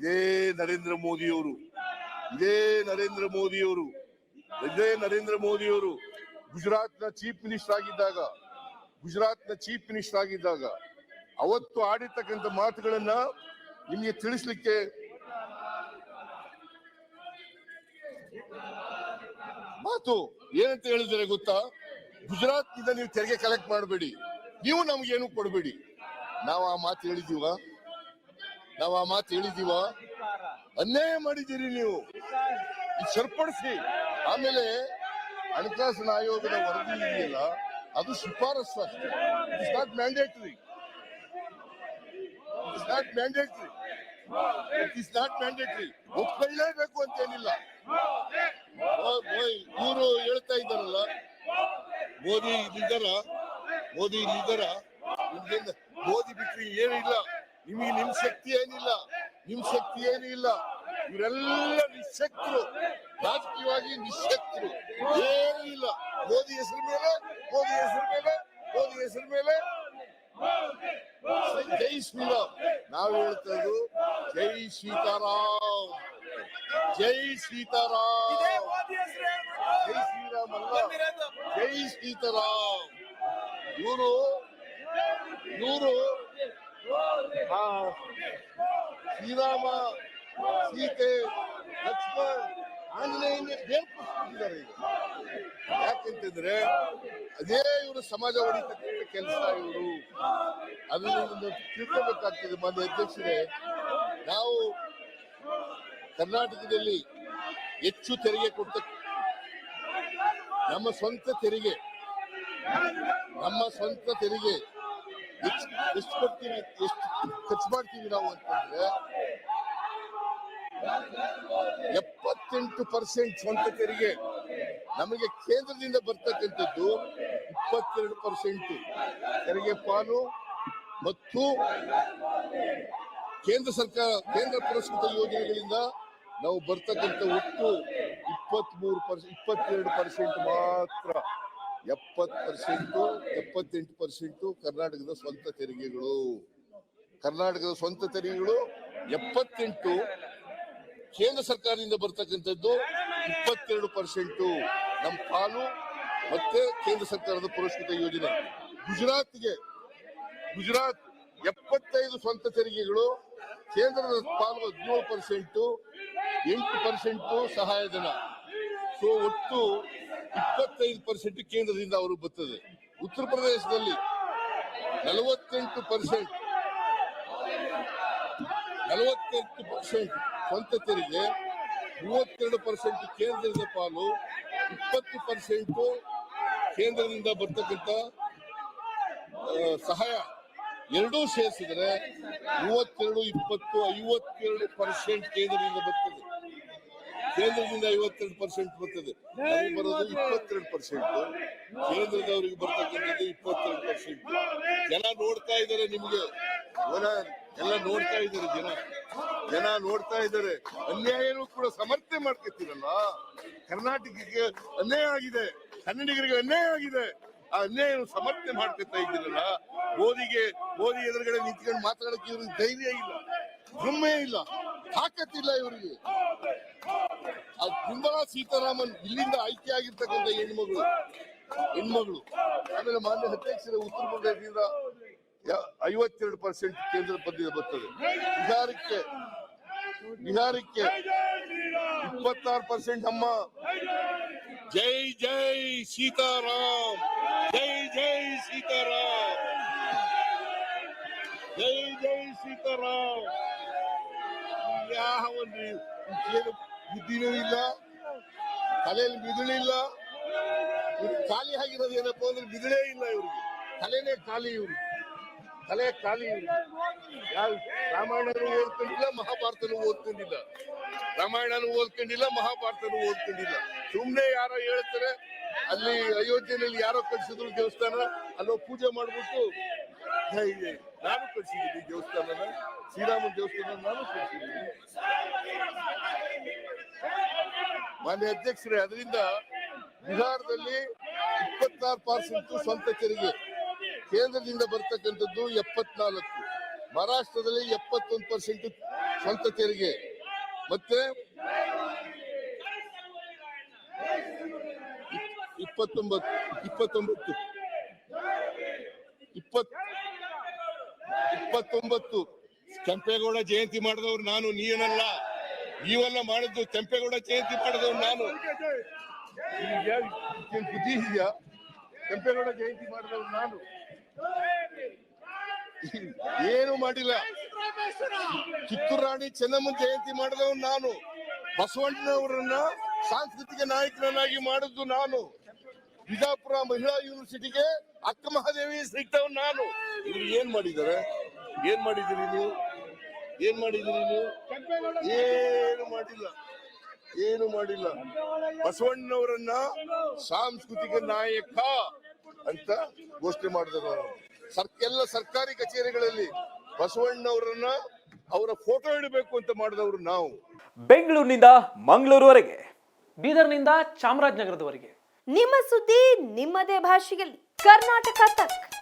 ಇದೇ ನರೇಂದ್ರ ಮೋದಿಯವರು, ಇದೇ ನರೇಂದ್ರ ಮೋದಿಯವರು, ಇದೇ ನರೇಂದ್ರ ಮೋದಿಯವರು ಗುಜರಾತ್ನ ಚೀಫ್ ಮಿನಿಸ್ಟರ್ ಆಗಿದ್ದಾಗ, ಗುಜರಾತ್ನ ಚೀಫ್ ಮಿನಿಸ್ಟರ್ ಆಗಿದ್ದಾಗ ಅವತ್ತು ಆಡಿರ್ತಕ್ಕಂಥ ಮಾತುಗಳನ್ನ ನಿಮಗೆ ತಿಳಿಸ್ಲಿಕ್ಕೆ ಮಾತು ಏನಂತ ಹೇಳಿದ್ರೆ ಗೊತ್ತಾ? ಗುಜರಾತ್ನಿಂದ ನೀವು ತೆರಿಗೆ ಕಲೆಕ್ಟ್ ಮಾಡಬೇಡಿ. ನೀವು ನಮ್ಗೆ ಏನು ಕೊಡಬೇಡಿ. ನಾವು ಆ ಮಾತು ಹೇಳಿದೀವ ನಾವು ಆ ಮಾತು ಹೇಳಿದೀವ? ಅನ್ಯಾಯ ಮಾಡಿದ್ದೀರಿ ನೀವು. ಸರಿಪಡಿಸಿ. ಆಮೇಲೆ ಹಣಕಾಸಿನ ಆಯೋಗದ ವರದಿ ಇದೆಯಲ್ಲ, ಅದು ಶಿಫಾರಸ್ ಅಷ್ಟೇ. It's not mandatory it's not mandatory it is not mandatory ಇವರು ಹೇಳ್ತಾ ಇದ್ದಾರಲ್ಲ. ಮೋದಿ ಇದ್ದಾರ ಮೋದಿ ಇದ್ದಾರ ಮೋದಿ ಬಿಟ್ರಿ ಏನಿಲ್ಲ ನಿಮಗೆ ನಿಮ್ ಶಕ್ತಿ ಏನಿಲ್ಲ ನಿಮ್ ಶಕ್ತಿ ಏನಿಲ್ಲ. ಇಲ್ಲ ಇವರೆಲ್ಲ ನಿಶಕ್ತರು ರಾಜಕೀಯವಾಗಿ ನಿಶಕ್ತರು. ಏನೂ ಇಲ್ಲ. ಮೋದಿ ಹೆಸರು ಮೇಲೆ ಮೋದಿ ಹೆಸರು ಮೇಲೆ ಮೋದಿ ಹೆಸರು ಮೇಲೆ. ಜೈ ಶ್ರೀರಾಮ್. ನಾವು ಹೇಳ್ತಾ ಇದ್ದು ಜೈ ಸೀತಾರಾಮ್. ಜೈ ಸೀತಾರಾಮ್. ಜೈ ಶ್ರೀರಾಮ್ ಅಲ್ಲ. ಜೈ ಸೀತಾರಾಮ್. ಇವರು ಇವರು ಶ್ರೀರಾಮ, ಸೀತೆ, ಲಕ್ಷ್ಮಣ್ ಆಂಜನೇಯನ ಬೇರ್ಪಡಿಸ್ಬಿಟ್ಟಿದ್ದಾರೆ ಈಗ. ಯಾಕೆಂತಂದ್ರೆ ಅದೇ ಇವರು ಸಮಾಜ ಹೊಡಿತಕ್ಕಂಥ ಕೆಲಸ ಇವರು. ಅದನ್ನು ತಿಳ್ಕೋಬೇಕಾಗ್ತದೆ ಮಾನ್ಯ ಅಧ್ಯಕ್ಷರೇ. ನಾವು ಕರ್ನಾಟಕದಲ್ಲಿ ಹೆಚ್ಚು ತೆರಿಗೆ ಕೊಡ್ತ ನಮ್ಮ ಸ್ವಂತ ತೆರಿಗೆ, ನಮ್ಮ ಸ್ವಂತ ತೆರಿಗೆ ಎಷ್ಟು ಕೊಡ್ತೀವಿ ಖರ್ಚು ಮಾಡ್ತೀವಿ ನಾವು ಅಂತಂದ್ರೆ ಎಪ್ಪತ್ತೆಂಟು ಪರ್ಸೆಂಟ್ ಸ್ವಂತ ತೆರಿಗೆ. ನಮಗೆ ಕೇಂದ್ರದಿಂದ ಬರ್ತಕ್ಕಂಥದ್ದು ಇಪ್ಪತ್ತೆರಡು ಪರ್ಸೆಂಟ್ ತೆರಿಗೆ ಪಾಲು ಮತ್ತು ಕೇಂದ್ರ ಸರ್ಕಾರ, ಕೇಂದ್ರ ಪುರಸ್ಕೃತ ಯೋಜನೆಗಳಿಂದ ನಾವು ಬರ್ತಕ್ಕಂಥ ಒಟ್ಟು ಇಪ್ಪತ್ತ್ ಮೂರು ಪರ್ಸೆಂಟ್ ಇಪ್ಪತ್ತೆರಡು ಪರ್ಸೆಂಟ್ ಮಾತ್ರ. ಎಪ್ಪತ್ತು ಪರ್ಸೆಂಟು ಎಪ್ಪತ್ತೆಂಟು ಪರ್ಸೆಂಟು ಕರ್ನಾಟಕದ ಸ್ವಂತ ತೆರಿಗೆಗಳು. ಕರ್ನಾಟಕದ ಸ್ವಂತ ತೆರಿಗೆಗಳು ಎಪ್ಪತ್ತೆಂಟು, ಕೇಂದ್ರ ಸರ್ಕಾರದಿಂದ ಬರ್ತಕ್ಕಂಥದ್ದು ಇಪ್ಪತ್ತೆರಡು ಪರ್ಸೆಂಟು. ನಮ್ಮ ಪಾಲು ಮತ್ತೆ ಕೇಂದ್ರ ಸರ್ಕಾರದ ಪುರಸ್ಕೃತ ಯೋಜನೆ. ಗುಜರಾತ್ಗೆ ಗುಜರಾತ್ ಎಪ್ಪತ್ತೈದು ಸ್ವಂತ ತೆರಿಗೆಗಳು, ಕೇಂದ್ರದ ಪಾಲು ಹದಿನೇಳು ಪರ್ಸೆಂಟು, ಎಂಟು ಪರ್ಸೆಂಟು ಸಹಾಯಧನ. ಸೊ ಒಟ್ಟು ಇಪ್ಪತ್ತೈದು ಪರ್ಸೆಂಟ್ ಕೇಂದ್ರದಿಂದ ಅವರು ಬರ್ತದೆ. ಉತ್ತರ ಪ್ರದೇಶದಲ್ಲಿ ನಲವತ್ತೆಂಟು ಪರ್ಸೆಂಟ್ ನಲವತ್ತೆಂಟು ಪರ್ಸೆಂಟ್ ಸ್ವಂತ ತೆರಿಗೆ, ಮೂವತ್ತೆರಡು ಪರ್ಸೆಂಟ್ ಕೇಂದ್ರದ ಪಾಲು, ಇಪ್ಪತ್ತು ಪರ್ಸೆಂಟ್ ಕೇಂದ್ರದಿಂದ ಬರ್ತಕ್ಕಂಥ ಸಹಾಯ ಎರಡೂ ಸೇರಿಸಿದ್ರೆ ಮೂವತ್ತೆರಡು, ಇಪ್ಪತ್ತು, ಐವತ್ತೆರಡು ಪರ್ಸೆಂಟ್ ಕೇಂದ್ರದಿಂದ ಬರ್ತದೆ. ಕೇಂದ್ರದಿಂದ ಐವತ್ತೆರಡು ಪರ್ಸೆಂಟ್ ಬರ್ತದೆ. ಬರೋದು ಇಪ್ಪತ್ತೆರಡು ಪರ್ಸೆಂಟ್. ಕೇಂದ್ರದವರಿಗೆ ಬರ್ತಕ್ಕಂಥದ್ದು ಇಪ್ಪತ್ತೆರಡು ಪರ್ಸೆಂಟ್. ಜನ ನೋಡ್ತಾ ಇದ್ದಾರೆ ನಿಮ್ಗೆ. ಎಲ್ಲ ನೋಡ್ತಾ ಇದ್ದಾರೆ ಜನ. ಜನ ನೋಡ್ತಾ ಇದ್ದಾರೆ. ಅನ್ಯಾಯನೂ ಕೂಡ ಸಮರ್ಥನೆ ಮಾಡ್ಕೊತೀರಲ್ಲ? ಕರ್ನಾಟಕಕ್ಕೆ ಅನ್ಯಾಯ ಆಗಿದೆ. ಕನ್ನಡಿಗರಿಗೆ ಅನ್ಯಾಯ ಆಗಿದೆ. ಆ ಅನ್ಯಾಯ ಸಮರ್ಥನೆ ಮಾಡ್ಕೊತಾ ಇದ್ದೀರಲ್ಲ? ಓದಿಗೆ ಓದಿ ಎದುರುಗಡೆ ನಿಂತ್ಕೊಂಡು ಮಾತಾಡಕ್ಕೆ ಇವ್ರಿಗೆ ಧೈರ್ಯ ಇಲ್ಲ. ಹೆಮ್ಮೆ ಇಲ್ಲ. ತಾಕತ್ತಿಲ್ಲ ಇವರಿಗೆ. ಆ ನಿರ್ಮಲಾ ಸೀತಾರಾಮನ್ ಇಲ್ಲಿಂದ ಆಯ್ಕೆ ಆಗಿರ್ತಕ್ಕಂಥ ಹೆಣ್ಮಗಳು. ಹೆಣ್ಮಗಳು. ಆಮೇಲೆ ಮಾನ್ಯ ಅಧ್ಯಕ್ಷರ ಉತ್ತರ ಪ್ರದೇಶದಿಂದ ಐವತ್ತೆರಡು ಪರ್ಸೆಂಟ್ ಕೇಂದ್ರ ಪದ್ಧತಿ ಬರ್ತದೆ. ಬಿಹಾರಕ್ಕೆ ಬಿಹಾರಕ್ಕೆ ಇಪ್ಪತ್ತಾರು ಪರ್ಸೆಂಟ್ ಅಮ್ಮ ಜೈ ಜೈ ಸೀತಾರಾಮ್, ಜೈ ಜೈ ಸೀತಾರಾಮ್, ಜೈ ಜೈ ಸೀತಾರಾಮ್. ಯಾವ ಏನು ಬುದ್ಧಿನೂ ಇಲ್ಲ, ತಲೆಯಲ್ಲಿ ಮಿದುಳಿಲ್ಲ ಖಾಲಿ ಆಗಿರೋದು ಏನಪ್ಪಾ ಅಂದ್ರೆ ಮಿದುಳೇ ಇಲ್ಲ ಇವ್ರಿಗೆ. ತಲೆನೇ ಖಾಲಿ ಇವ್ರು ತಲೆ ಖಾಲಿ. ರಾಮಾಯಣನು ಓದ್ಕೊಂಡಿಲ್ಲ, ಮಹಾಭಾರತನೂ ಓದ್ಕೊಂಡಿಲ್ಲ. ರಾಮಾಯಣನೂ ಓದ್ಕೊಂಡಿಲ್ಲ, ಮಹಾಭಾರತನೂ ಓದ್ಕೊಂಡಿಲ್ಲ. ಸುಮ್ನೆ ಯಾರೋ ಹೇಳ್ತಾರೆ, ಅಲ್ಲಿ ಅಯೋಧ್ಯೆಯಲ್ಲಿ ಯಾರೋ ಕಳಿಸಿದ್ರು ದೇವಸ್ಥಾನ, ಅಲ್ಲೋ ಪೂಜೆ ಮಾಡ್ಬಿಟ್ಟು ನಾನು ಕಳಿಸಿದ್ದೀನಿ ದೇವಸ್ಥಾನನ ಶ್ರೀರಾಮ ದೇವಸ್ಥಾನ ನಾನು ಕಳಿಸಿದ್ದೀನಿ. ಮಾನ್ಯ ಅಧ್ಯಕ್ಷರೇ, ಅದರಿಂದ ಬಿಹಾರದಲ್ಲಿ ಇಪ್ಪತ್ತಾರು ಪರ್ಸೆಂಟ್ ಸ್ವಂತ ತೆರಿಗೆ. ಕೇಂದ್ರದಿಂದ ಬರ್ತಕ್ಕಂಥದ್ದು ಎಪ್ಪತ್ನಾಲ್ಕು. ಮಹಾರಾಷ್ಟ್ರದಲ್ಲಿ ಎಪ್ಪತ್ತೊಂದು ಪರ್ಸೆಂಟ್ ಸ್ವಂತ ತೆರಿಗೆ. ಮತ್ತೆ ಇಪ್- ಇಪ್ಪತ್ತೊಂಬತ್ತು ಇಪ್ಪತ್ತೊಂಬತ್ತು. ಇಪ್ಪತ್ ಇಪ್ಪತ್ತೊಂಬತ್ತು. ಕೆಂಪೇಗೌಡ ಜಯಂತಿ ಮಾಡಿದವ್ರು ನಾನು, ನೀನಲ್ಲ. ನೀವೆಲ್ಲ ಮಾಡಿದ್ದು ಕೆಂಪೇಗೌಡ ಜಯಂತಿ ಮಾಡಿದವ್ರು ನಾನು. ಬುದ್ಧಿ ಇದೆಯಾ? ಕೆಂಪೇಗೌಡ ಜಯಂತಿ ಮಾಡಿದವ್ರು ನಾನು. ಏನು ಮಾಡಿಲ್ಲ. ಕಿತ್ತೂರು ರಾಣಿ ಚೆನ್ನಮ್ಮ ಜಯಂತಿ ಮಾಡಿದವ್ ನಾನು. ಬಸವಣ್ಣನವರನ್ನ ಸಾಂಸ್ಕೃತಿಕ ನಾಯಕನನ್ನಾಗಿ ಮಾಡಿದ್ದು ನಾನು. ಬಿಜಾಪುರ ಮಹಿಳಾ ಯೂನಿವರ್ಸಿಟಿಗೆ ಅಕ್ಕ ಮಹಾದೇವಿ ಸಿಗ್ತವ್ ನಾನು. ಇವ್ರು ಏನ್ ಮಾಡಿದ್ದಾರೆ? ಏನ್ ಮಾಡಿದಿರಿ ನೀವು? ಏನ್ ಮಾಡಿದಿರಿ ನೀವು? ಏನು ಮಾಡಿಲ್ಲ. ಏನು ಮಾಡಿಲ್ಲ. ಬಸವಣ್ಣನವರನ್ನ ಸಾಂಸ್ಕೃತಿಕ ನಾಯಕ ಅಂತ ಘೋಷಣೆ ಮಾಡಿದ್ರು ಸರ್ ಎಲ್ಲ ಸರ್ಕಾರಿ ಕಚೇರಿಗಳಲ್ಲಿ ಬಸವಣ್ಣವರನ್ನ ಅವರ ಫೋಟೋ ಇಡಬೇಕು ಅಂತ ಮಾಡಿದವರು ನಾವು. ಬೆಂಗಳೂರಿನಿಂದ ಮಂಗಳೂರುವರೆಗೆ. ಬೀದರ್ನಿಂದ ಚಾಮರಾಜನಗರದವರೆಗೆ. ನಿಮ್ಮ ಸುದ್ದಿ ನಿಮ್ಮದೇ ಭಾಷೆಯಲ್ಲಿ. ಕರ್ನಾಟಕ ತಕ್.